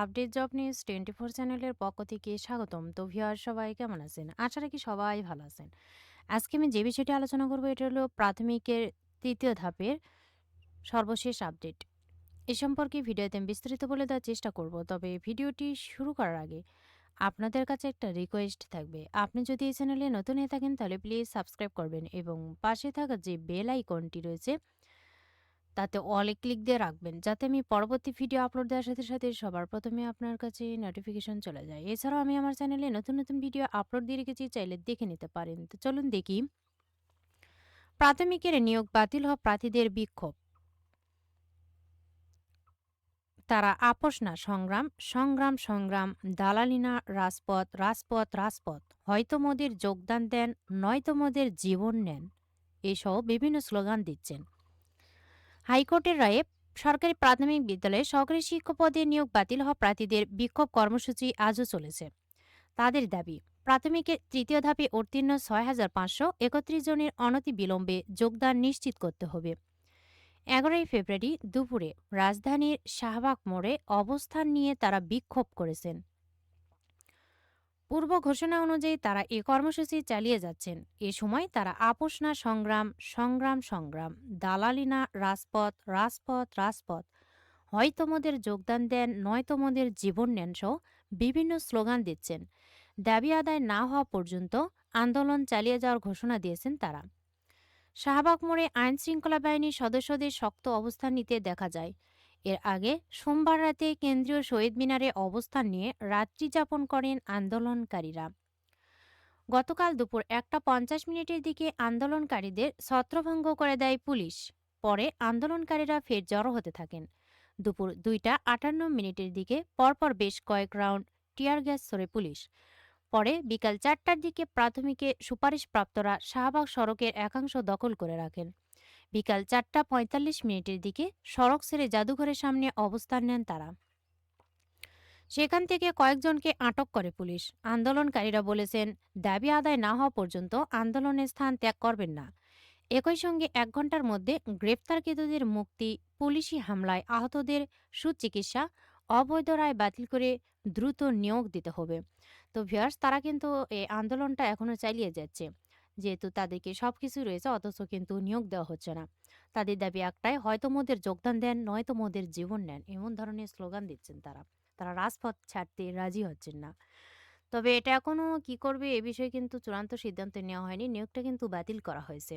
Update job news twenty four চ্যানেলের পক্ষ থেকে স্বাগতম। তো ভিউয়ার সবাই কেমন আছেন? আশা রাখি সবাই ভালো আছেন। আজকে আমি যে বিষয়টি আলোচনা করব, এটা হলো প্রাথমিকের তৃতীয় ধাপের সর্বশেষ আপডেট। এ সম্পর্কে ভিডিওতে আমি বিস্তারিত বলে দেওয়ার চেষ্টা করব, তবে ভিডিওটি শুরু করার আগে আপনাদের কাছে একটা রিকোয়েস্ট থাকবে। আপনি যদি এই চ্যানেলে নতুন হয়ে থাকেন, তাহলে প্লিজ সাবস্ক্রাইব করবেন এবং পাশে থাকা যে বেল আইকনটি রয়েছে তাতে অলে ক্লিক দিয়ে রাখবেন। যাতে আমি পরবর্তী ভিডিও আপলোড দেওয়ার সাথে সাথে সবার প্রথমে আপনার কাছে নোটিফিকেশন চলে যায়। এছাড়াও আমি আমার চ্যানেলে নতুন নতুন ভিডিও আপলোড দিয়ে রেখেছি, চাইলে দেখে নিতে পারেন। তো চলুন দেখি। প্রাথমিকের নিয়োগ বাতিল হওয়া প্রার্থীদের বিক্ষোভ। তারা আপোষ না, সংগ্রাম সংগ্রাম সংগ্রাম দালালিনা রাজপথ রাজপথ রাজপথ। হয়তো মোদের যোগদান দেন, নয়তো মোদের জীবন নেন। এসহ বিভিন্ন স্লোগান দিচ্ছেন। হাইকোর্টের রায়ে সরকারি প্রাথমিক বিদ্যালয়ে সহকারী শিক্ষক পদে নিয়োগ বাতিল হওয়া প্রার্থীদের বিক্ষোভ কর্মসূচি আজও চলেছে। তাদের দাবি, প্রাথমিকের তৃতীয় ধাপে উত্তীর্ণ ছয় হাজার পাঁচশো একত্রিশ জনের অনতি বিলম্বে যোগদান নিশ্চিত করতে হবে। এগারোই ফেব্রুয়ারি দুপুরে রাজধানীর শাহবাগ মোড়ে অবস্থান নিয়ে তারা বিক্ষোভ করেছেন। পূর্ব ঘোষণা অনুযায়ী তারা এ কর্মসূচি চালিয়ে যাচ্ছেন। এ সময় তারা আপোষ না সংগ্রাম সংগ্রাম সংগ্রাম। দালালি না রাজপথ রাজপথ রাজপথ। হয় তোমাদের যোগদান দেন নয় তোমাদের জীবন নেন সহ বিভিন্ন স্লোগান দিচ্ছেন। দাবি আদায় না হওয়া পর্যন্ত আন্দোলন চালিয়ে যাওয়ার ঘোষণা দিয়েছেন তারা। শাহবাগ মোড়ে আইন শৃঙ্খলা বাহিনীর সদস্যদের শক্ত অবস্থান নিতে দেখা যায়। এর আগে সোমবার রাতে কেন্দ্রীয় শহীদ মিনারে অবস্থান নিয়ে রাত্রি যাপন করেন আন্দোলনকারীরা। গতকাল দুপুর একটা পঞ্চাশ মিনিটের দিকে আন্দোলনকারীদের ছত্রভঙ্গ করে দেয় পুলিশ। পরে আন্দোলনকারীরা ফের জড়ো হতে থাকেন। দুপুর দুইটা আটান্ন মিনিটের দিকে পরপর বেশ কয়েক রাউন্ড টিয়ার গ্যাস ছড়ে পুলিশ। পরে বিকাল চারটার দিকে প্রাথমিকে সুপারিশপ্রাপ্তরা শাহবাগ সড়কের একাংশ দখল করে রাখেন। বিকাল চারটা পঁয়তাল্লিশ মিনিটের দিকে সড়ক ছেড়ে জাদুঘরের সামনে অবস্থান নেন তারা। সেখান থেকে কয়েকজনকে আটক করে পুলিশ। আন্দোলনকারীরা বলেছেন, দাবি আদায় না হওয়া পর্যন্ত আন্দোলনের স্থান ত্যাগ করবেন না। একই সঙ্গে এক ঘণ্টার মধ্যে গ্রেপ্তারকৃতদের মুক্তি, পুলিশি হামলায় আহতদের সুচিকিৎসা, অবৈধ রায় বাতিল করে দ্রুত নিয়োগ দিতে হবে। তো ভিয়ার্স তারা কিন্তু এই আন্দোলনটা এখনও চালিয়ে যাচ্ছে। যেহেতু তাদেরকে সব কিছু রয়েছে, অথচ কিন্তু নিয়োগ দেওয়া হচ্ছে না। তাদের দাবি একটাই, হয়তো মোদের যোগদান দেন, নয়তো মোদের জীবন নেন, এমন ধরনের স্লোগান দিচ্ছেন তারা। তারা রাজপথ ছাড়তে রাজি হচ্ছেন না। তবে এটা এখনও কি করবে এ বিষয়ে কিন্তু চূড়ান্ত সিদ্ধান্ত নেওয়া হয়নি, নিয়োগটা কিন্তু বাতিল করা হয়েছে।